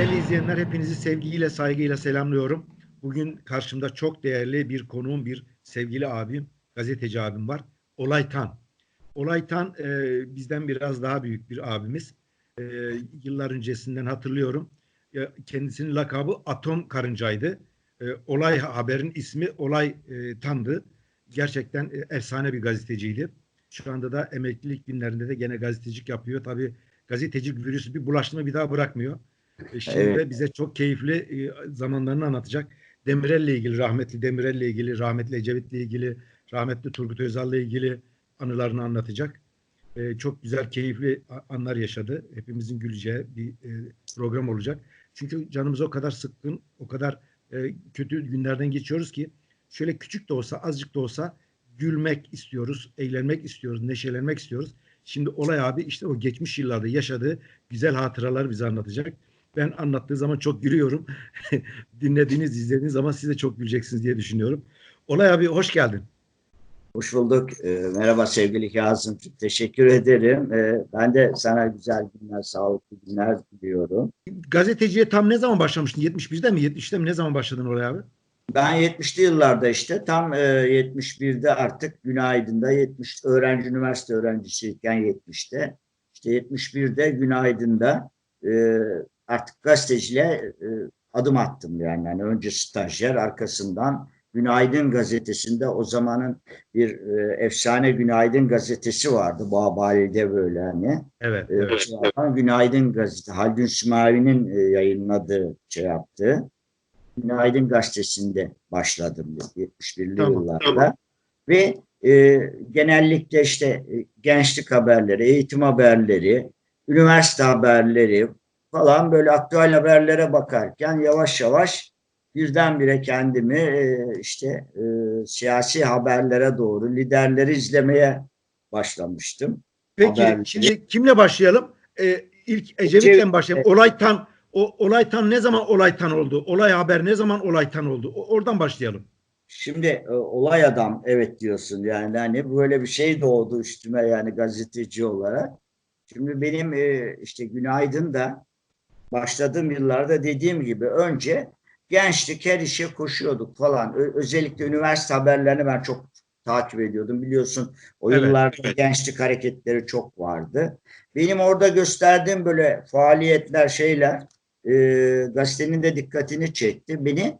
Değerli izleyenler hepinizi sevgiyle saygıyla selamlıyorum. Bugün karşımda çok değerli bir konuğum, bir sevgili abim, gazeteci abim var. Olay Tan. Olay Tan e, bizden biraz daha büyük bir abimiz. E, yıllar öncesinden hatırlıyorum. E, kendisinin lakabı Atom Karıncaydı. E, olay haberin ismi Olay e, Tan'dı. Gerçekten e, efsane bir gazeteciydi. Şu anda da emeklilik günlerinde de gene gazetecilik yapıyor. Tabii gazetecilik virüsü bir bulaştığını bir daha bırakmıyor. E, Şimdi Evet. de bize çok keyifli e, zamanlarını anlatacak. Demirel'le ilgili, rahmetli Demirel'le ilgili, rahmetli Ecevit'le ilgili, rahmetli Turgut Özal'la ilgili anılarını anlatacak. E, çok güzel, keyifli anlar yaşadı. Hepimizin güleceği bir e, program olacak. Çünkü canımız o kadar sıkkın, o kadar e, kötü günlerden geçiyoruz ki şöyle küçük de olsa, azıcık da olsa gülmek istiyoruz, eğlenmek istiyoruz, neşelenmek istiyoruz. Şimdi Olay abi işte o geçmiş yıllarda yaşadığı güzel hatıraları bize anlatacak. Ben anlattığı zaman çok gülüyorum. Dinlediğiniz, izlediğiniz zaman siz de çok güleceksiniz diye düşünüyorum. Olay abi hoş geldin. Hoş bulduk. Ee, merhaba sevgili Kazım. Teşekkür ederim. Ee, ben de sana güzel günler, sağlıklı günler diliyorum. Gazeteciye tam ne zaman başlamıştın? 71'de mi? 70'te mi? Ne zaman başladın Olay abi? Ben 70'li yıllarda işte tam e, 71'de artık Günaydın'da 70 öğrenci üniversite öğrencisiyken 70'te işte 71'de Günaydın'da e, artık gazeteciliğe e, adım attım yani. yani önce stajyer arkasından Günaydın gazetesinde o zamanın bir e, efsane Günaydın gazetesi vardı. Babali'de böyle hani. Evet. E, evet. şey yapan Günaydın gazete. Haldun Simavi'nin e, yayınladığı şey yaptığı. Günaydın gazetesinde başladım 71'li Tamam, yıllarda. tamam. Ve e, genellikle işte e, gençlik haberleri, eğitim haberleri, üniversite haberleri falan böyle aktüel haberlere bakarken yavaş yavaş birdenbire kendimi e, işte e, siyasi haberlere doğru liderleri izlemeye başlamıştım. Peki haberleri. şimdi kimle başlayalım? Ee, ilk Ecevit'le mi başlayalım? Olay Tan. O Olay Tan ne zaman Olay Tan oldu? Olay Haber ne zaman Olay Tan oldu? O- oradan başlayalım. Şimdi e, olay adam evet diyorsun yani hani böyle bir şey doğdu üstüme yani gazeteci olarak. Şimdi benim e, işte Günaydın da başladığım yıllarda dediğim gibi önce gençlik her işe koşuyorduk falan. Ö- özellikle üniversite haberlerini ben çok takip ediyordum. Biliyorsun o Evet, yıllarda evet. gençlik hareketleri çok vardı. Benim orada gösterdiğim böyle faaliyetler şeyler e, gazetenin de dikkatini çekti. Beni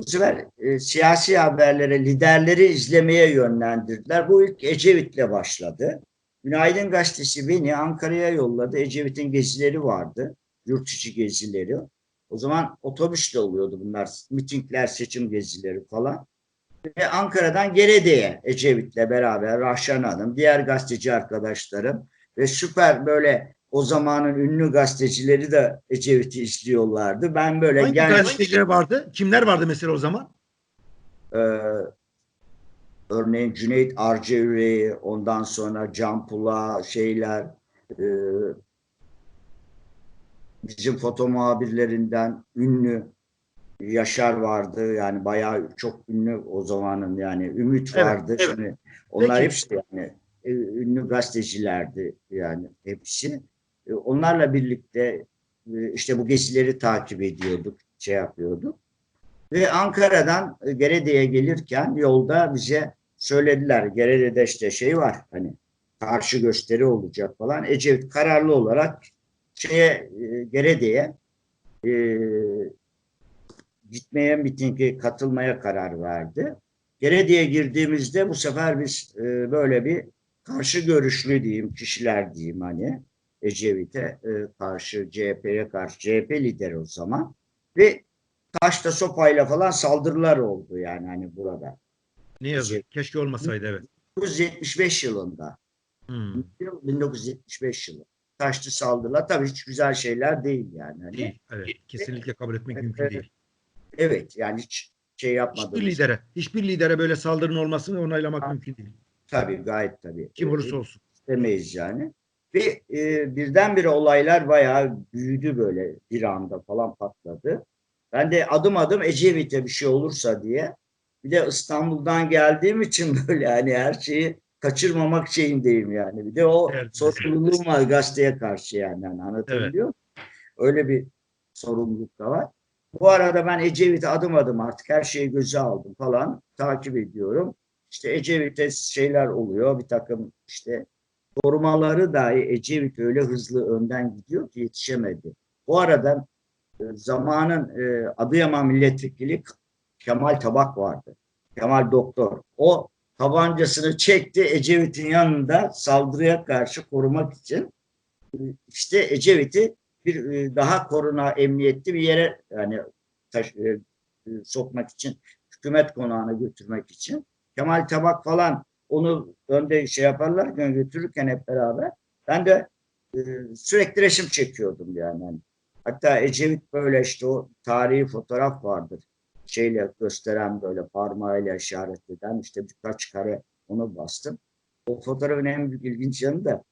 bu sefer e, siyasi haberlere, liderleri izlemeye yönlendirdiler. Bu ilk Ecevit'le başladı. Günaydın Gazetesi beni Ankara'ya yolladı. Ecevit'in gezileri vardı. Yurt içi gezileri. O zaman otobüsle oluyordu bunlar. Mitingler, seçim gezileri falan. Ve Ankara'dan Gerede'ye Ecevit'le beraber Rahşan Hanım, diğer gazeteci arkadaşlarım ve süper böyle o zamanın ünlü gazetecileri de Ecevit'i izliyorlardı. Ben böyle Hangi genç- gazeteciler vardı? Kimler vardı mesela o zaman? Ee, örneğin Cüneyt Arcevri, ondan sonra Can Pula, şeyler, e, bizim foto muhabirlerinden ünlü Yaşar vardı. Yani bayağı çok ünlü o zamanın yani Ümit Evet, vardı. evet. Şimdi onlar Peki. hepsi yani e, ünlü gazetecilerdi yani hepsi. E, Onlarla birlikte e, işte bu gezileri takip ediyorduk, şey yapıyorduk. Ve Ankara'dan Gerede'ye gelirken yolda bize söylediler. Gerede'de işte şey var hani karşı gösteri olacak falan. Ecevit kararlı olarak şeye e, Gerede'ye e, gitmeye mitinge katılmaya karar verdi. Gerede'ye girdiğimizde bu sefer biz e, böyle bir karşı görüşlü diyeyim kişiler diyeyim hani Ecevit'e e, karşı CHP'ye karşı CHP lideri o zaman ve taşla sopayla falan saldırılar oldu yani hani burada. Ne yazık. Keşke olmasaydı evet. 1975 yılında. Hmm. 1975 yılı. Taşlı saldırılar tabii hiç güzel şeyler değil yani. Hani, Değil. Evet. Kesinlikle kabul etmek mümkün değil. evet yani hiç şey yapmadım. Hiçbir lidere, hiçbir lidere böyle saldırının olmasını onaylamak mümkün değil. Tabii gayet tabii. Kim Ee, olursa olsun. istemeyiz yani. Ve e, birdenbire olaylar bayağı büyüdü böyle bir anda falan patladı. Ben de adım adım Ecevit'e bir şey olursa diye bir de İstanbul'dan geldiğim için böyle hani her şeyi kaçırmamak şeyindeyim yani. Bir de o Evet. sorumluluğum var gazeteye karşı yani. yani anlatabiliyor muyum? Öyle bir sorumluluk da var. Bu arada ben Ecevit'e adım adım artık her şeyi göze aldım falan takip ediyorum. İşte Ecevit'te şeyler oluyor bir takım işte korumaları dahi Ecevit öyle hızlı önden gidiyor ki yetişemedi. Bu arada e, zamanın e, Adıyaman milletvekili Kemal Tabak vardı. Kemal Doktor. O tabancasını çekti Ecevit'in yanında saldırıya karşı korumak için. İşte Ecevit'i bir e, daha koruna emniyetli bir yere yani taş, e, e, sokmak için hükümet konağına götürmek için Kemal Tabak falan onu önde şey yaparlarken götürürken hep beraber ben de sürekli resim çekiyordum yani. Hatta Ecevit böyle işte o tarihi fotoğraf vardır. Şeyle gösteren böyle parmağıyla işaret eden işte birkaç kare onu bastım. O fotoğrafın en büyük ilginç yanı da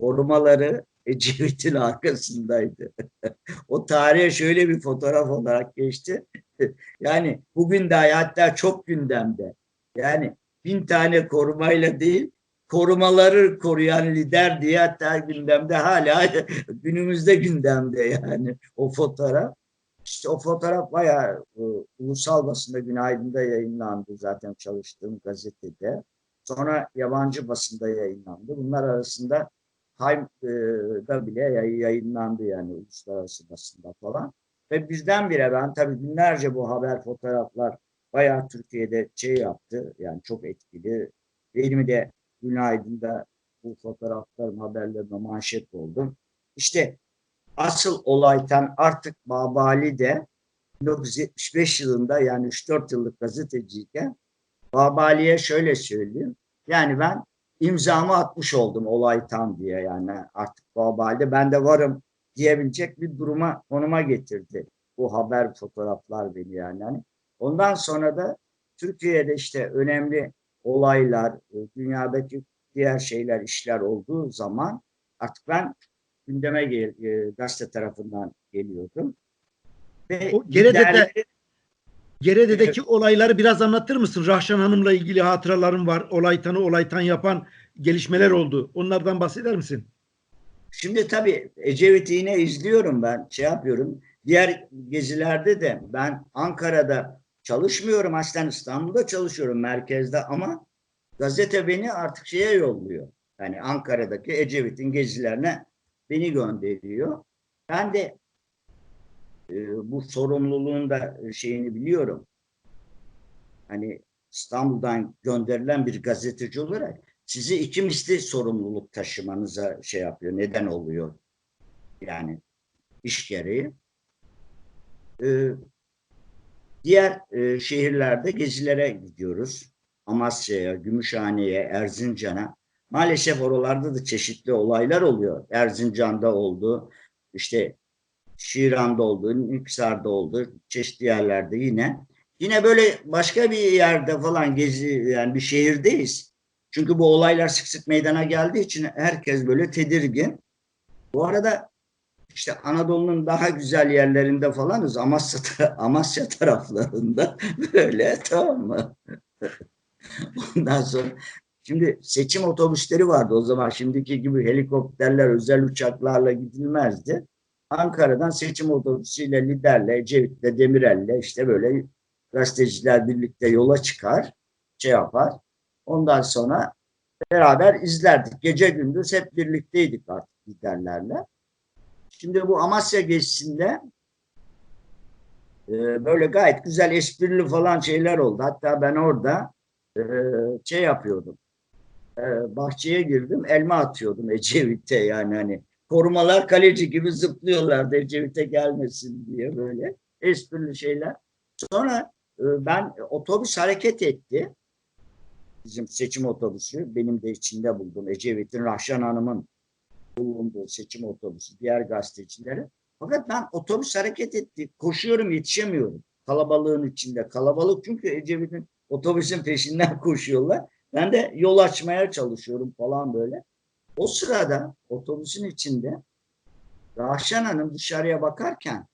korumaları Ecevit'in arkasındaydı. o tarihe şöyle bir fotoğraf olarak geçti. yani bugün dahi hatta çok gündemde. Yani bin tane korumayla değil, korumaları koruyan lider diye hatta gündemde hala günümüzde gündemde yani o fotoğraf. İşte o fotoğraf bayağı e, ulusal basında Günaydın'da yayınlandı zaten çalıştığım gazetede. Sonra yabancı basında yayınlandı. Bunlar arasında Time'da bile yay- yayınlandı yani uluslararası basında falan. Ve birdenbire ben tabii günlerce bu haber fotoğraflar bayağı Türkiye'de şey yaptı. Yani çok etkili. Benim de Günaydın'da bu fotoğrafların haberlerine manşet oldum. İşte asıl olaydan artık Babali de 1975 yılında yani 3-4 yıllık gazeteciyken Babali'ye şöyle söyleyeyim. Yani ben imzamı atmış oldum olaytan diye yani artık Babali'de ben de varım diyebilecek bir duruma konuma getirdi. Bu haber fotoğraflar beni yani. Hani ondan sonra da Türkiye'de işte önemli olaylar, e, dünyadaki diğer şeyler, işler olduğu zaman artık ben gündeme gel, e, gazete tarafından geliyordum. Ve O Gerede'de- Gerede'deki olayları biraz anlatır mısın? Rahşan Hanım'la ilgili hatıralarım var. Olaytanı olaytan yapan gelişmeler oldu. Onlardan bahseder misin? Şimdi tabii Ecevit'i yine izliyorum ben, şey yapıyorum. Diğer gezilerde de ben Ankara'da çalışmıyorum. Aslen İstanbul'da çalışıyorum merkezde ama gazete beni artık şeye yolluyor. Yani Ankara'daki Ecevit'in gezilerine beni gönderiyor. Ben de e, bu sorumluluğun da şeyini biliyorum. Hani İstanbul'dan gönderilen bir gazeteci olarak sizi iki misli sorumluluk taşımanıza şey yapıyor. Neden oluyor? Yani iş gereği. Ee, diğer e, şehirlerde gezilere gidiyoruz. Amasya'ya, Gümüşhane'ye, Erzincan'a. Maalesef oralarda da çeşitli olaylar oluyor. Erzincan'da oldu, işte Şiran'da oldu, Niksar'da oldu, çeşitli yerlerde yine. Yine böyle başka bir yerde falan gezi, yani bir şehirdeyiz. Çünkü bu olaylar sık sık meydana geldiği için herkes böyle tedirgin. Bu arada işte Anadolu'nun daha güzel yerlerinde falanız Amasya, Amasya taraflarında böyle tamam mı? Ondan sonra şimdi seçim otobüsleri vardı o zaman şimdiki gibi helikopterler özel uçaklarla gidilmezdi. Ankara'dan seçim otobüsüyle liderle Ecevit'le Demirel'le işte böyle gazeteciler birlikte yola çıkar şey yapar. Ondan sonra beraber izlerdik. Gece gündüz hep birlikteydik artık liderlerle. Şimdi bu Amasya gezisinde e, böyle gayet güzel esprili falan şeyler oldu. Hatta ben orada e, şey yapıyordum. E, bahçeye girdim, elma atıyordum Ecevit'e yani hani korumalar kaleci gibi zıplıyorlardı Ecevit'e gelmesin diye böyle esprili şeyler. Sonra e, ben otobüs hareket etti bizim seçim otobüsü benim de içinde buldum Ecevit'in Rahşan Hanım'ın bulunduğu seçim otobüsü diğer gazetecileri. Fakat ben otobüs hareket etti. Koşuyorum yetişemiyorum. Kalabalığın içinde. Kalabalık çünkü Ecevit'in otobüsün peşinden koşuyorlar. Ben de yol açmaya çalışıyorum falan böyle. O sırada otobüsün içinde Rahşan Hanım dışarıya bakarken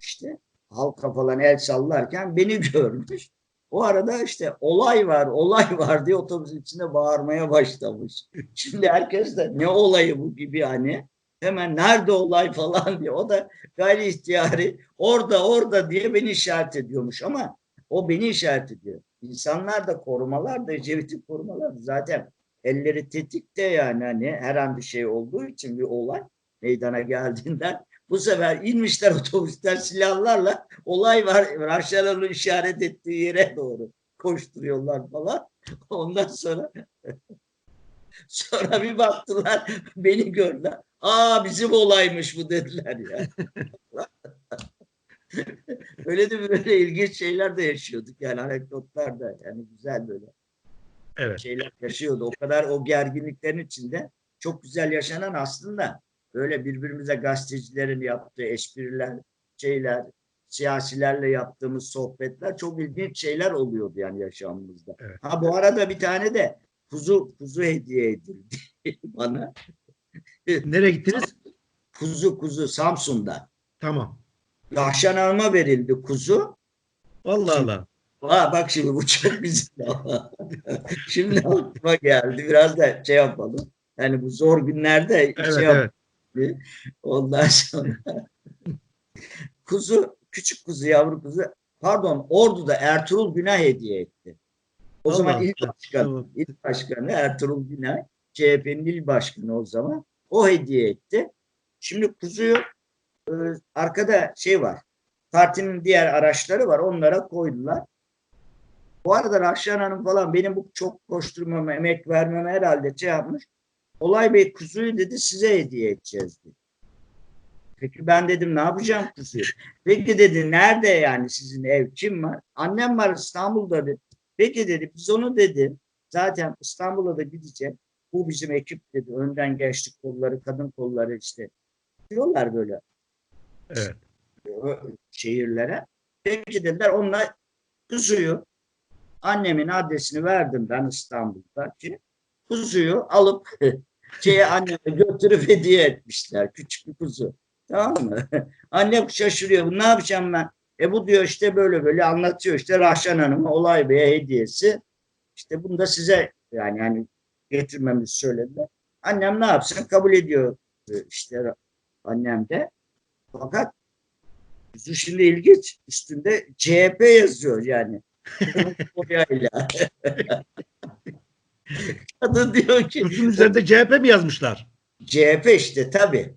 işte halka falan el sallarken beni görmüş. O arada işte olay var, olay var diye otobüsün içinde bağırmaya başlamış. Şimdi herkes de ne olayı bu gibi hani. Hemen nerede olay falan diye. O da gayri ihtiyari orada orada diye beni işaret ediyormuş ama o beni işaret ediyor. İnsanlar da korumalar da Ecevit'i korumalar da zaten elleri tetikte yani hani her an bir şey olduğu için bir olay meydana geldiğinden bu sefer inmişler otobüsten silahlarla olay var Raşalan'ın işaret ettiği yere doğru koşturuyorlar falan. Ondan sonra sonra bir baktılar beni gördüler. Aa bizim olaymış bu dediler ya. Öyle de böyle ilginç şeyler de yaşıyorduk yani anekdotlar da yani güzel böyle Evet. şeyler yaşıyordu. O kadar o gerginliklerin içinde çok güzel yaşanan aslında böyle birbirimize gazetecilerin yaptığı espriler, şeyler, siyasilerle yaptığımız sohbetler çok ilginç şeyler oluyordu yani yaşamımızda. Evet. Ha bu arada bir tane de kuzu kuzu hediye edildi bana. Nereye gittiniz? Kuzu kuzu Samsun'da. Tamam. Rahşan Hanım'a verildi kuzu. Allah Allah. Aa, bak şimdi bu çok güzel. şimdi aklıma geldi. Biraz da şey yapalım. Yani bu zor günlerde Evet şey yap- evet. Ondan sonra kuzu, küçük kuzu, yavru kuzu, pardon Ordu'da Ertuğrul Günay hediye etti. O Allah zaman il başkanı, Tamam. il başkanı Ertuğrul Günay, CHP'nin il başkanı o zaman. O hediye etti. Şimdi kuzuyu e, arkada şey var. Partinin diğer araçları var. Onlara koydular. Bu arada Rahşan Hanım falan benim bu çok koşturmama, emek vermeme herhalde şey yapmış. Olay Bey kuzuyu dedi size hediye edeceğiz dedi. Peki ben dedim ne yapacağım kuzuyu? Peki dedi nerede yani sizin ev kim var? Annem var İstanbul'da dedi. Peki dedi biz onu dedi zaten İstanbul'a da gidecek. Bu bizim ekip dedi. Önden geçtik kolları, kadın kolları işte. Diyorlar böyle Evet. şehirlere. Peki dediler onunla kuzuyu annemin adresini verdim ben İstanbul'da ki kuzuyu alıp şeye anneme götürüp hediye etmişler. Küçük bir kuzu. Tamam mı? Annem şaşırıyor. Ne yapacağım ben? E bu diyor işte böyle böyle anlatıyor işte Rahşan Hanım'a olay beye hediyesi. İşte bunu da size yani yani getirmemizi söylediler. Annem ne yapsın? Kabul ediyor e, işte annem de. Fakat Kuzu şimdi ilginç. Üstünde CHP yazıyor yani. Boyayla. Kadın diyor ki Kuzun üzerinde CHP mi yazmışlar? CHP işte tabii.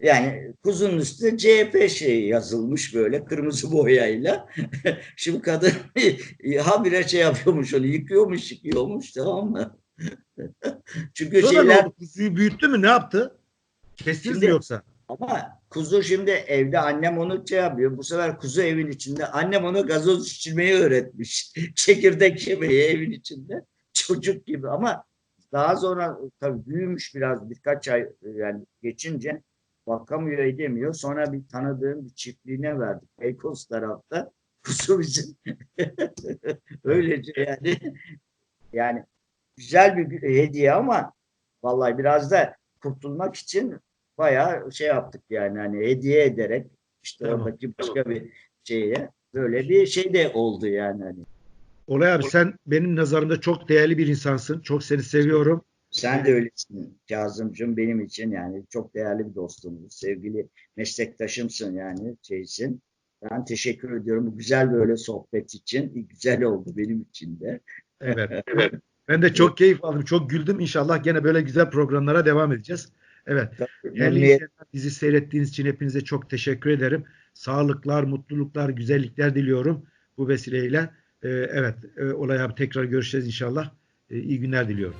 Yani kuzunun üstünde CHP şeyi yazılmış böyle kırmızı boyayla. Şimdi kadın habire şey yapıyormuş onu yıkıyormuş yıkıyormuş tamam mı? Çünkü Sonra ne şeyler oldu? Kuzuyu büyüttü mü? Ne yaptı? Kestiniz Şimdi- mi yoksa? Ama kuzu şimdi evde annem onu şey yapıyor. Bu sefer kuzu evin içinde. Annem ona gazoz içirmeyi öğretmiş. Çekirdek yemeyi evin içinde. Çocuk gibi ama daha sonra tabii büyümüş biraz birkaç ay yani geçince bakamıyor edemiyor. Sonra bir tanıdığım bir çiftliğine verdik. Beykoz tarafta. Kuzu bizim. Öylece yani. Yani güzel bir hediye ama vallahi biraz da kurtulmak için bayağı şey yaptık yani hani hediye ederek işte Tamam. oradaki başka bir şeye böyle bir şey de oldu yani hani. Olay abi sen benim nazarımda çok değerli bir insansın. Çok seni seviyorum. Sen de öylesin Kazımcığım benim için yani çok değerli bir dostumuz, sevgili meslektaşımsın yani şeysin. Ben teşekkür ediyorum bu güzel böyle sohbet için. Güzel oldu benim için de. Evet. Ben de çok keyif aldım. Çok güldüm. İnşallah gene böyle güzel programlara devam edeceğiz. Evet. Değerli bizi seyrettiğiniz için hepinize çok teşekkür ederim. Sağlıklar, mutluluklar, güzellikler diliyorum bu vesileyle. Ee, evet, e, Olay abi tekrar görüşeceğiz inşallah. Ee, iyi günler diliyorum.